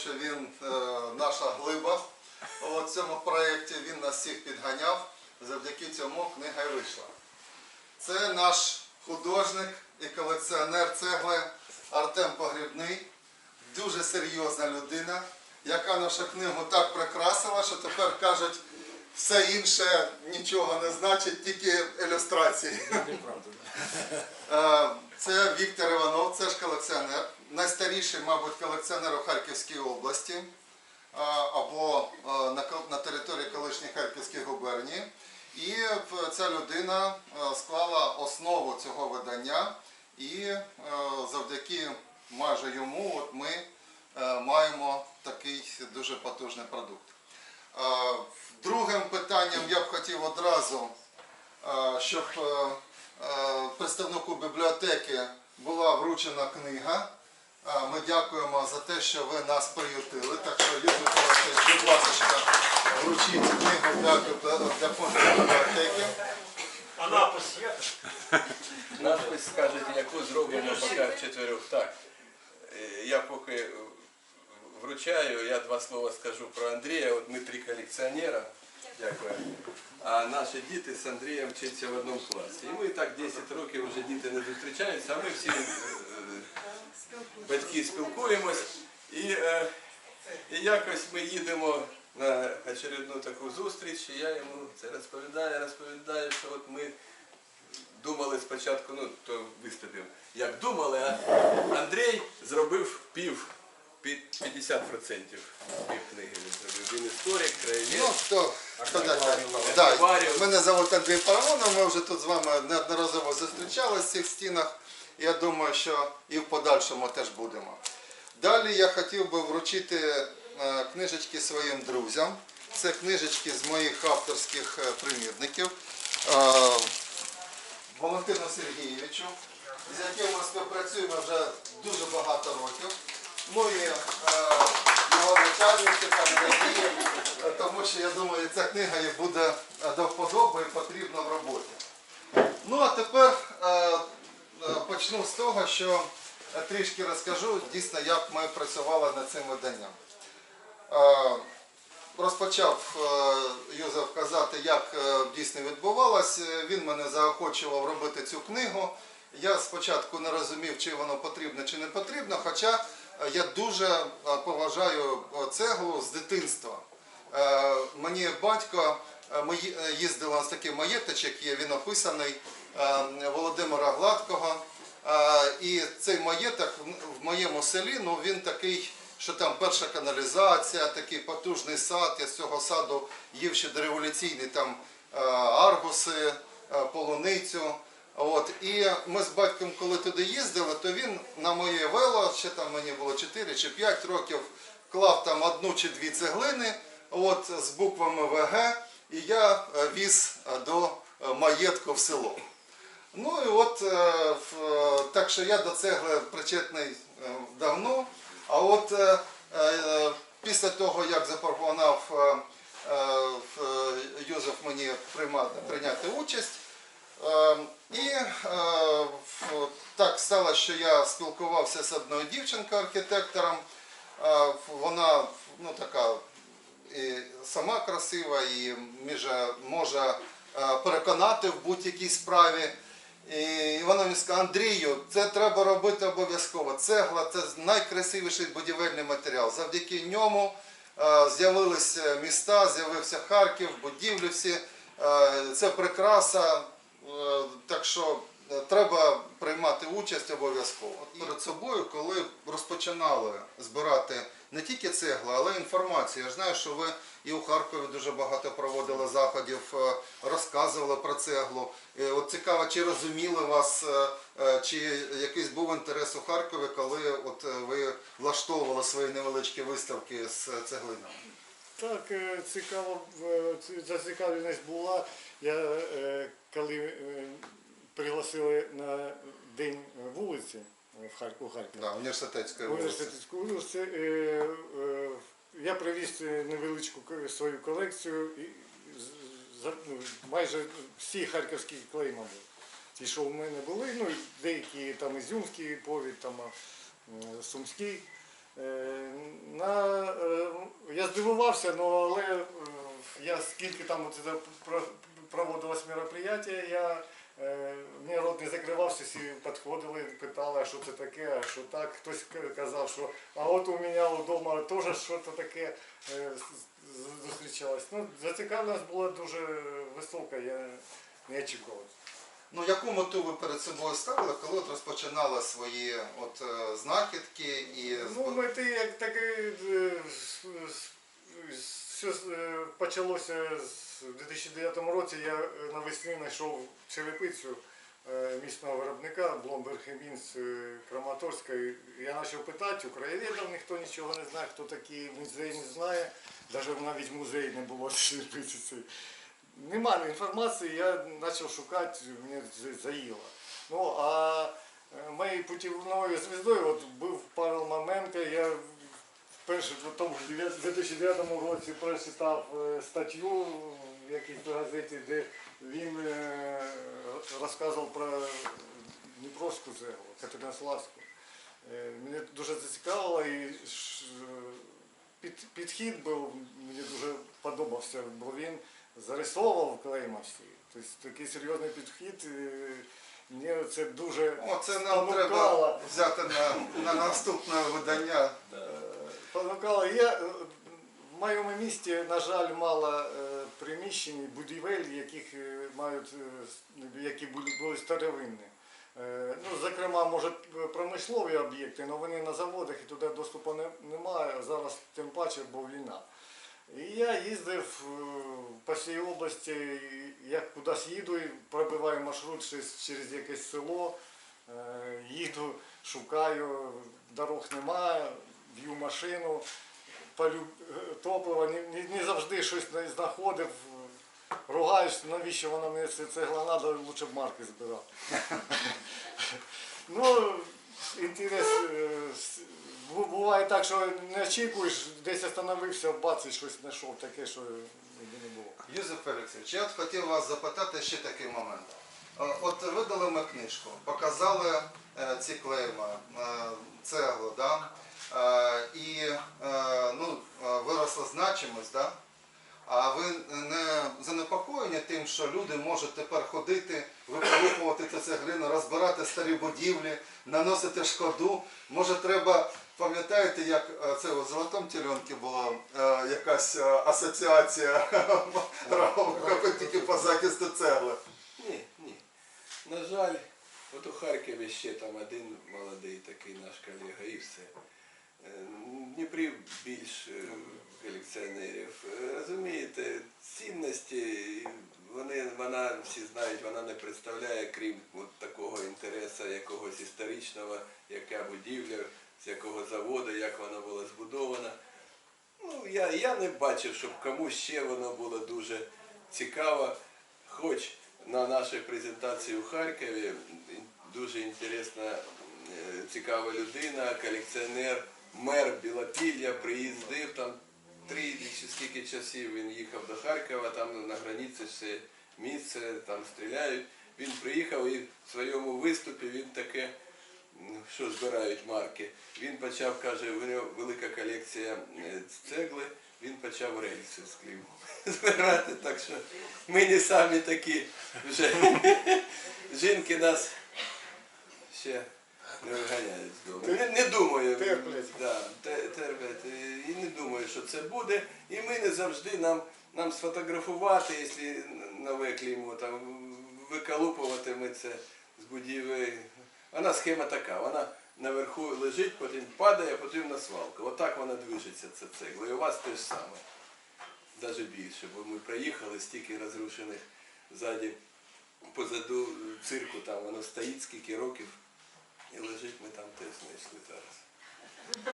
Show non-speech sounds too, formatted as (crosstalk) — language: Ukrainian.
що він е, наша глиба у цьому проєкті. Він нас всіх підганяв. Завдяки цьому книга й вийшла. Це наш художник і колекціонер цегли Артем Погрібний. Дуже серйозна людина, яка нашу книгу так прикрасила, що тепер кажуть, все інше нічого не значить, тільки ілюстрації. Е, Це Віктор Іванов, це ж колекціонер. Найстаріший, мабуть, колекціонер у Харківській області або на території колишньої Харківської губернії. І ця людина склала основу цього видання, і завдяки майже йому от ми маємо такий дуже потужний продукт. Другим питанням я б хотів одразу щоб представнику бібліотеки була вручена книга. Ми дякуємо за те, що ви нас приютили. Так що, Юрій Миколаївич, будь ласка, вручіть книгу для, для фонду бібліотеки. А напис є? Надпис скажете, яку зробимо поки в четверох. Так. Е, Я поки вручаю, я два слова скажу про Андрія. От ми три колекціонера. Дякую. А наші діти з Андрієм вчаться в одному класі. І ми так 10 років вже діти не зустрічаються, а ми всі е, батьки спілкуємось. І, е, і якось ми їдемо на очередну таку зустріч, і я йому це розповідаю, розповідаю, що от ми думали спочатку, ну то виступив, як думали, а Андрій зробив пів, під 50% пів книги він зробив. Він історик, краєвід. Ну, хто, хто? Да, мене звуть Андрій Парамонов, ми вже тут з вами неодноразово зустрічалися в цих стінах. Я думаю, що і в подальшому теж будемо. Далі я хотів би вручити е, книжечки своїм друзям. Це книжечки з моїх авторських е, примірників. Е, Валентину Сергійовичу, з яким ми співпрацюємо вже дуже багато років. Ну і його е, тому що я думаю, ця книга буде до вподоби і потрібна в роботі. Ну а тепер почну з того, що е, трішки розкажу дійсно, як ми працювали над цим виданням. Е, Розпочав е, Юзеф казати, як е, дійсно відбувалось. Е, Він мене заохочував робити цю книгу. Я спочатку не розумів, чи воно потрібно, чи не потрібно, хоча е, я дуже е, поважаю е, цеглу з дитинства. Е, Мені батько, е, е, їздили на такий маєточок, є він описаний е, Володимира Гладкого. І цей маєток в- моєму селі, ну він такий, що там перша каналізація, такий потужний сад. Я з цього саду їв ще дореволюційні там аргуси, полуницю. От. І ми з батьком, коли туди їздили, то він на моє вело, ще там мені було 4 чи 5 років, клав там одну чи дві цеглини от, з буквами ВГ, і я е, віз е, до е, маєтку в село. Ну і от е, так що я до цегли причетний е, давно. А от е, після того, як запропонував Юзеф мені прийняти участь, і так стало, що я спілкувався з одною дівчинкою архітектором. Вона ну, така і сама красива і може, переконати в будь-якій справі. І вона мені сказала, Андрію, це треба робити обов'язково. Цегла це найкрасивіший будівельний матеріал. Завдяки ньому е, з'явилися міста, з'явився Харків, будівлі всі. Е, Це прикраса. Е, Так що треба приймати участь обов'язково. Перед собою, коли розпочинали збирати не тільки цегли, але й інформацію. Я знаю, що ви і у Харкові дуже багато проводили заходів, е, розказували про цеглу. Е, От цікаво, чи розуміли вас, е, е, чи якийсь був інтерес у Харкові, коли от е, ви влаштовували свої невеличкі виставки з цеглинами? Так, е, цікаво, е, зацікавленість була. Я е, коли е, пригласили на день вулиці е, в Харкові. Да, університетської вулиці. Університетську вулицю, е, е, я привіз невеличку свою колекцію і ну, майже всі харківські клеї, мабуть. Ті, що в мене були, ну деякі там ізюмський повід, там е, сумський. Е, На, е, я здивувався, ну, але е, я скільки там проводилось мероприятие, я мені рот не закривався, всі підходили, питали, що це таке, а що так. Хтось казав, що а от у мене вдома теж щось таке е, зустрічалось. Ну, зацікавленість була дуже висока, я не очікував. Ну, яку мету ви перед собою ставили, коли от розпочинали свої от, е, знахідки і Ну, мети як таке, е, все е, почалося з- в 2009 році. Я е, навесні знайшов черепицю е, місного виробника Бломберг Мінс Краматорська. Я почав питати, українців ніхто нічого не знає, хто такий музей не знає. Навіть навіть музей не було черепиці цієї. Нема інформації, я почав шукати, мені заїло. Ну, а е, моєю путівною звіздою от був Павел Маменко. Я вперше в тому ж 2009 році прочитав е, статтю в якійсь газеті, де він е, розказував про Дніпровську цеглу, Катеринославську. Е, Мене дуже зацікавило і під, підхід був, мені дуже подобався, бо він зарисовував клейма всі. Тобто такий серйозний підхід. Мені це дуже О, це нам треба взяти на, на наступне видання. Спонукало. Є е, в моєму місті, на жаль, мало е, приміщень, будівель, яких е, мають, які були, старовинні. Ну, зокрема, може, промислові об'єкти, але вони на заводах і туди доступу не, немає. Зараз тим паче, бо війна. І я їздив по всій області, як кудись їду, пробиваю маршрут через, якесь село, їду, шукаю, дорог немає, б'ю машину, палю е, топливо, не, не, завжди щось знаходив. Ругаюсь, навіщо вона мені це цегла треба, лучше б марки збирав. ну, інтерес. е, Буває так, що не очікуєш, десь остановився, бац, щось знайшов таке, що ніде не було. Юзеф Олексійович, я от хотів вас запитати ще такий момент. Е, От видали ми книжку, показали ці клейма, цеглу, да? Е, і е, ну, е, виросла значимость, да? а ви не занепокоєні тим, що люди можуть тепер ходити, виколупувати цеглину, розбирати старі будівлі, наносити шкоду. Може треба, пам'ятаєте, як е, це у Золотому Тільонці була е, якась е, асоціація (laughs) тільки по захисту цегли. Ні, ні. На жаль, от у Харкові ще там один молодий такий наш колега і все. Дніпрі більш колекціонерів. Розумієте, цінності, вона, всі знають, вона не представляє, крім от такого інтересу якогось історичного, яка будівля, з якого заводу, як вона була збудована. Ну, я, я не бачив, щоб комусь ще воно було дуже цікаво. Хоч на нашій презентації у Харкові дуже інтересна, е, цікава людина, колекціонер, мер Білопілля приїздив там три чи скільки часів він їхав до Харкова, там на границі все місце, там стріляють. Він приїхав і в своєму виступі він таке що збирають марки. Він почав, каже, у нього велика колекція е, цегли, він почав рельси з Криму (laughs) збирати, так що ми не самі такі вже. (laughs) Жінки нас ще не виганяють з дому. Не, не думаю. Терплять. Да, те- терплять. І- І не думаю, що це буде. І ми не завжди нам, нам сфотографувати, якщо нове клеймо, там виколупувати ми це з будівель. Вона схема така, вона наверху лежить, потім падає, потім на свалку. Отак вона движеться, ця цегла. І у вас те ж саме. Навіть більше, бо ми проїхали стільки розрушених ззаді, позаду цирку, там воно стоїть скільки років. І лежить ми там теж знайшли зараз.